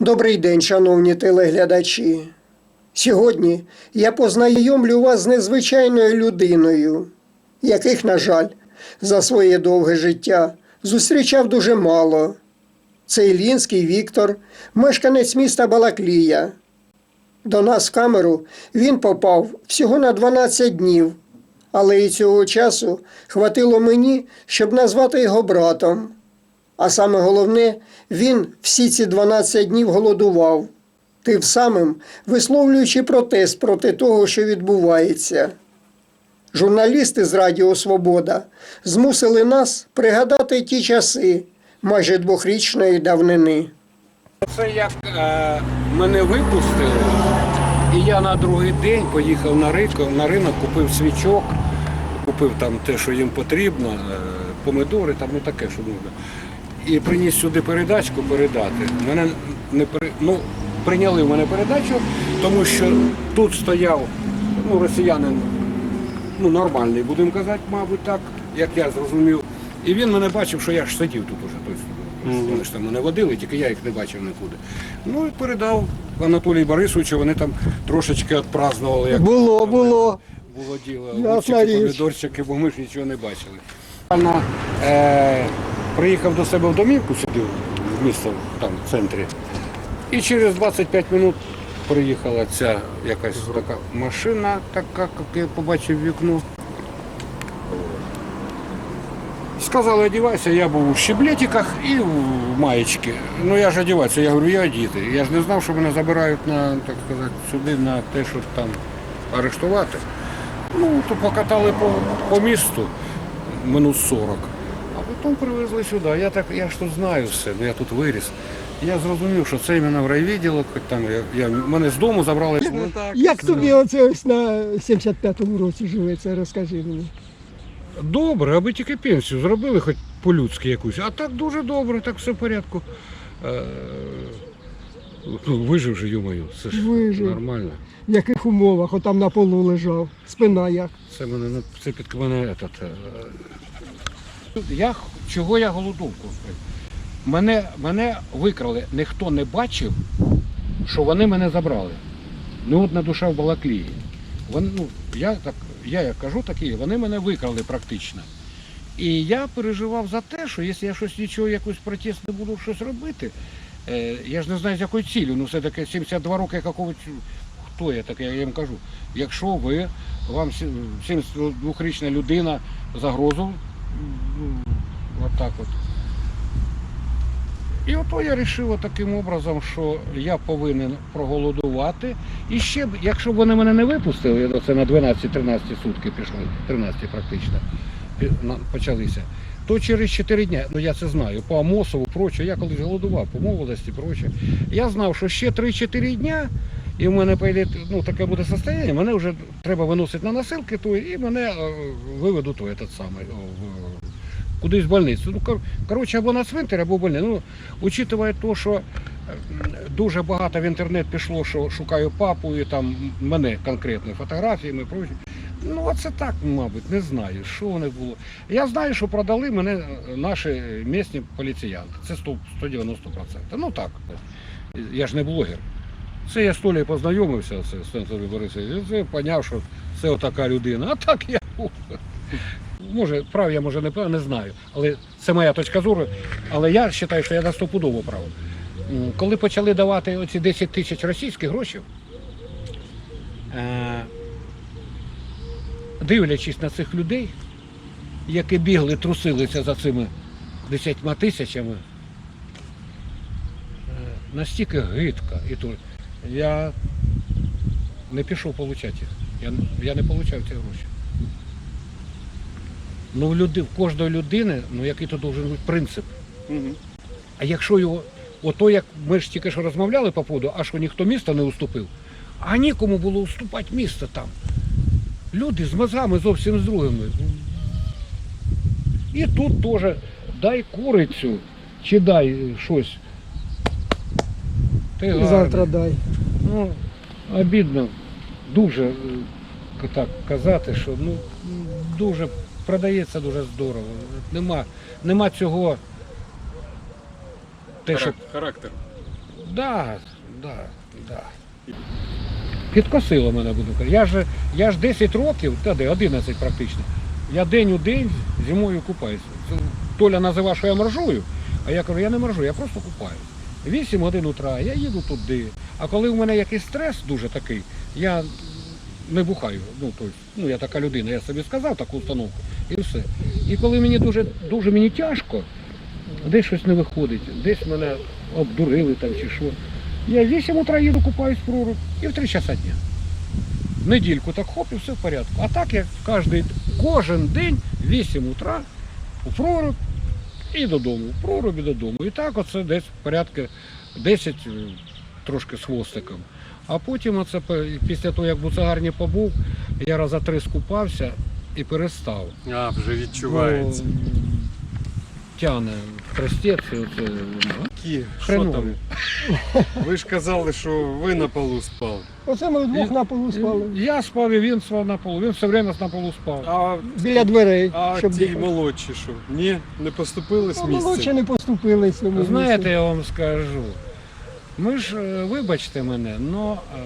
Добрий день, шановні телеглядачі. Сьогодні я познайомлю вас з незвичайною людиною, яких, на жаль, за своє довге життя зустрічав дуже мало. Це Ілінський Віктор, мешканець міста Балаклія. До нас в камеру він попав всього на 12 днів, але і цього часу хватило мені, щоб назвати його братом. А саме головне, він всі ці 12 днів голодував, тим самим висловлюючи протест проти того, що відбувається. Журналісти з Радіо Свобода змусили нас пригадати ті часи майже двохрічної давнини. Це як е, мене випустили, і я на другий день поїхав на ринок, на ринок, купив свічок, купив там те, що їм потрібно, е, помидори, там ну таке, що можна. І приніс сюди передачку передати. Мене не пере... ну, прийняли в мене передачу, тому що тут стояв ну, росіянин, ну нормальний, будемо казати, мабуть, так, як я зрозумів. І він мене бачив, що я ж сидів тут уже. Тобто, Вони ж там мене водили, тільки я їх не бачив нікуди. Ну і передав Анатолію Борисовичу, вони там трошечки відпразнували. Як Було, було. було діло. Помідорчики, бо ми ж нічого не бачили. Вона, е, приїхав до себе в домівку сюди, в місто, там, в центрі. І через 25 минут приїхала ця якась така машина, така, як я побачив вікно. Сказали, одівайся, я був у щеблетиках і в маєчці. Ну я ж одіватися, я говорю, я одіти. Я ж не знав, що мене забирають на, так сказати, сюди на те, щоб там арештувати. Ну, то покатали по, по місту минут 40. Потім привезли сюди. Я так, я ж тут знаю все, ну я тут виріс. Я зрозумів, що це іменно в райвідділок, хоч там я, я, мене з дому забрали. Ну, Як тобі оце ось на 75-му році живеться, розкажи мені. Добре, аби тільки пенсію зробили, хоч по-людськи якусь. А так дуже добре, так все в порядку. Е, ну, вижив же, юмою, це ж Вижив. нормально. В яких умовах отам на полу лежав, спина як. Це мене ну, це під мене этот, е, я чого я голодовку? Мене, мене викрали, ніхто не бачив, що вони мене забрали. Ну одна душа в Балаклії. Вони, ну, я, так, я як кажу такі, вони мене викрали практично. І я переживав за те, що якщо я щось нічого, якийсь протест не буду щось робити, е, я ж не знаю з якою цілею, ну все-таки 72 роки якогось, хто я таке, я їм кажу. Якщо ви, вам 72-річна людина загрозу, м, отак от. І ото я вирішив таким образом, що я повинен проголодувати. І ще, якщо б вони мене не випустили, ну, це на 12-13 сутки пішли, 13 практично почалися, то через 4 дні, ну я це знаю, по Амосову, проче, я колись голодував, по молодості, проче. Я знав, що ще 3-4 дня, і в мене пойде, ну, таке буде состояння, мене вже треба виносити на носилки, то, і мене е, виведуть у этот самий, в- кудись в больницю. Ну, кор- коротше, або на цвинтар, або в больницю. Ну, учитывая то, що е, дуже багато в інтернет пішло, що шукаю папу і там мене конкретно фотографіями прочі. Ну, оце так, мабуть, не знаю, що вони було. Я знаю, що продали мене наші місні поліціянти. Це 100, 190%. Ну так. Я ж не блогер. Це я з Толею познайомився це, з Борисовичем, і це поняв, що це отака людина. А так я. Може, прав я може не не знаю. Але це моя точка зору. Але я вважаю, що я на стопудово прав. Коли почали давати оці 10 тисяч російських грошей, е, дивлячись на цих людей, які бігли, трусилися за цими 10 тисячами, е, настільки гидко. І то я не пішов отримати їх. Я, я не отримав ці гроші. Ну, в, люди, в кожної людини, ну який то должен бути принцип. А якщо його, ото як ми ж тільки що розмовляли по поводу, а що ніхто міста не уступив, а нікому було уступати місто там. Люди з мозгами зовсім з другими. І тут теж дай курицю чи дай щось. Ти І гарний. завтра дай. Ну, обідно дуже е, так казати, що ну, дуже продається дуже здорово. Нема, нема цього. Те, що, Характер. Да, да, да. Підкосило мене, буду казати. Я ж, я ж 10 років, та де, 11 практично. Я день у день зимою купаюся. Толя називає, що я моржую, а я кажу, я не моржую, я просто купаюсь. 8 годин утра, я їду туди. А коли в мене якийсь стрес дуже такий, я не бухаю. Ну, тобто, ну я така людина, я собі сказав таку установку і все. І коли мені дуже, дуже мені тяжко, десь щось не виходить, десь мене обдурили там чи що. Я в 8 утра їду, купаюсь в проруб і в 3 часа дня. Недільку так хоп і все в порядку. А так я кожен, кожен день в 8 утра у проруб і додому. В проруб додому. І так оце десь порядка 10 е, трошки з хвостиком. А потім оце після того, як в буцегарні побув, я раза три скупався і перестав. А, вже відчувається. Ну, тяне тростець, і оце, ну, Які, що там? Ви ж казали, що ви на полу спали. Оце ми вдвох І- на полу спали. Я спав і він спав на полу. Він все время на полу спав. А, Біля дверей, а щоб ті дихати. молодші що? Ні, не поступили з Ну, Молодші не поступили з цьому Знаєте, я вам скажу. Ми ж, е, вибачте мене, но е,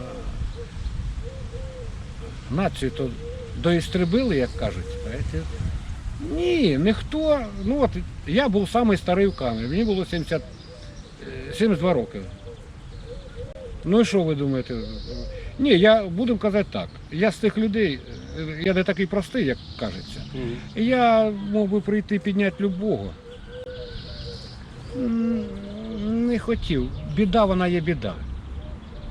націю то доістребили, як кажуть. Ні, ніхто. Ну от я був самий старий в камері, мені було 70, е, 72 роки. Ну і що ви думаєте? Ні, я будемо казати так. Я з тих людей, е, я не такий простий, як кажеться. Я мог би прийти підняти любого. Не хотів. Біда, вона є біда.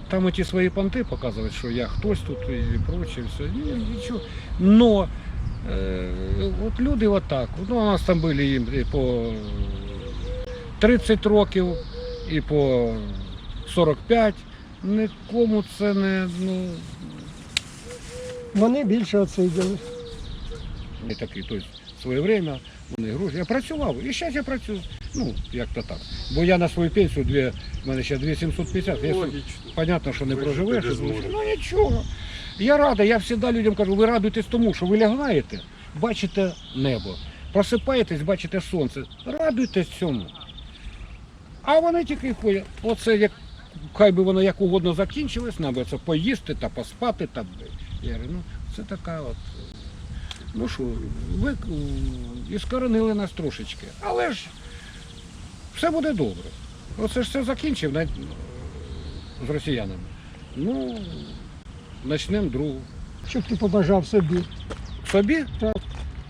Там оті свої понти показують, що я хтось тут і проче, все. Ні, нічого. Но е, от люди отак. Ну, у нас там їм і по 30 років, і по 45. Нікому це не, ну, Вони більше отсиділи. не такий, тобто своє время, вони гроші. Я працював, і зараз я працюю. Ну, як то так. Бо я на свою пенсію, дві, в мене ще 2750, я Логічно. Понятно, що не Ви проживеш. зможете. Ну нічого. Я радий, я завжди людям кажу, ви радуйтесь тому, що ви лягаєте, бачите небо. Просипаєтесь, бачите сонце. Радуйтесь цьому. А вони тільки ходять. Оце як хай би воно як угодно закінчилось, нам би це поїсти та поспати. Та... Я говорю, ну це така от. Ну що, ви м, і скоронили нас трошечки. Але ж все буде добре. Оце ж все закінчив навіть, з росіянами. Ну, почнемо другу. Щоб ти побажав собі. Собі? Так.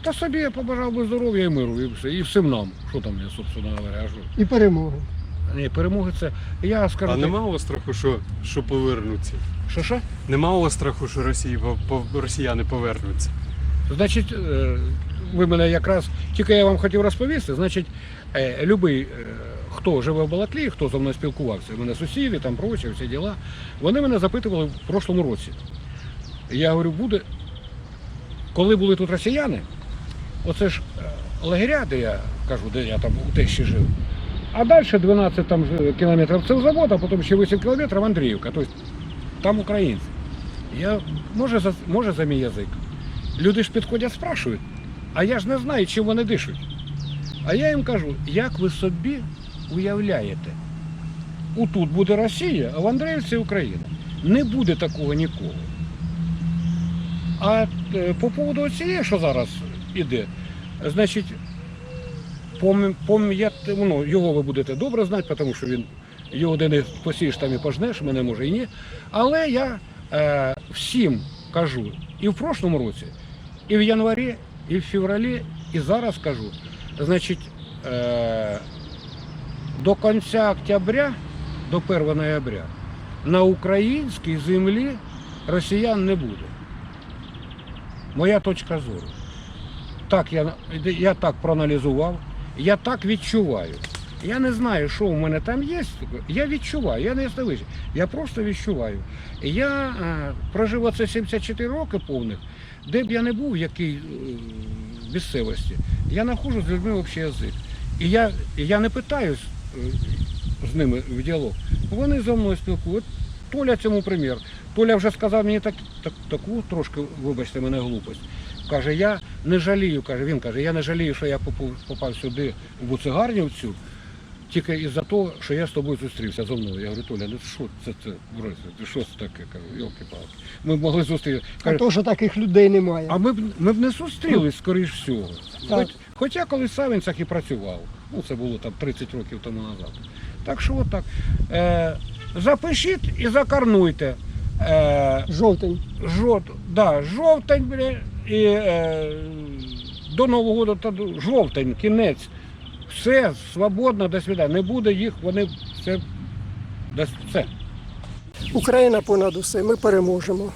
Та собі я побажав би здоров'я і миру, і все. І всім нам. Що там я, собственно говоря? І перемоги. Ні, перемоги це. Я скажу. А нема остраху, що, що повернуться? Що що? Нема остраху, що Росії, по- по- росіяни повернуться. Значить, е, ви мене якраз тільки я вам хотів розповісти. Значить, е, любий, е, хто живе в Балаклії, хто зі мною спілкувався, мене сусіди, там прочі, всі діла, вони мене запитували в прошлому році. Я говорю, буде, коли були тут росіяни, оце ж е, лагеря, де я кажу, де я там у Тещі жив. А далі 12 там, кілометрів це завод, а потім ще 8 кілометрів Андріївка. Тобто там українці. Я, може, може за мій язик. Люди ж підходять, спрашують, а я ж не знаю, чим вони дишуть. А я їм кажу, як ви собі уявляєте, отут буде Росія, а в Андріївці Україна. Не буде такого ніколи. А е, по поводу цієї, що зараз іде, значить, пом- ну, його ви будете добре знати, тому що він його де не посієш, там і пожнеш, мене може і ні. Але я е, всім кажу, і в прошлому році, і в январі, і в февралі, і зараз кажу, значить, е, до кінця октября, до 1 ноября, на українській землі росіян не буде. Моя точка зору. Так я, я так проаналізував, я так відчуваю. Я не знаю, що у мене там є. Я відчуваю, я не ясновидяч. Я просто відчуваю. Я е, прожив оце 74 роки повних, де б я не був, в якій е, місцевості, я знаходжу з людьми общий язик. І я, я не питаюсь е, з ними в діалог. Вони зі мною спілкують. Толя цьому примір. Толя вже сказав мені так, так, таку трошки, вибачте мене, глупость. Каже, я не жалію, каже, він каже, я не жалію, що я попав, сюди в буцегарню цю. Тільки із-за того, що я з тобою зустрівся зо мною. Я говорю, Толя, ну що це, це Борис, ти що це таке? Кажу, йолки-палки. Ми б могли зустрітися. А то, що таких людей немає. а ми б ми б не зустрілись, скоріш всього. Так. Хоч, хоча колись в Савінцях і працював. Ну, це було там 30 років тому назад. Так що отак. Е, запишіть і закарнуйте. Е, Жовтень. жовт, да, жовтень, бля, і е, до Нового року та до- жовтень, кінець. Все, свободно, до свидання. Не буде їх, вони все. все. Україна понад усе. Ми переможемо.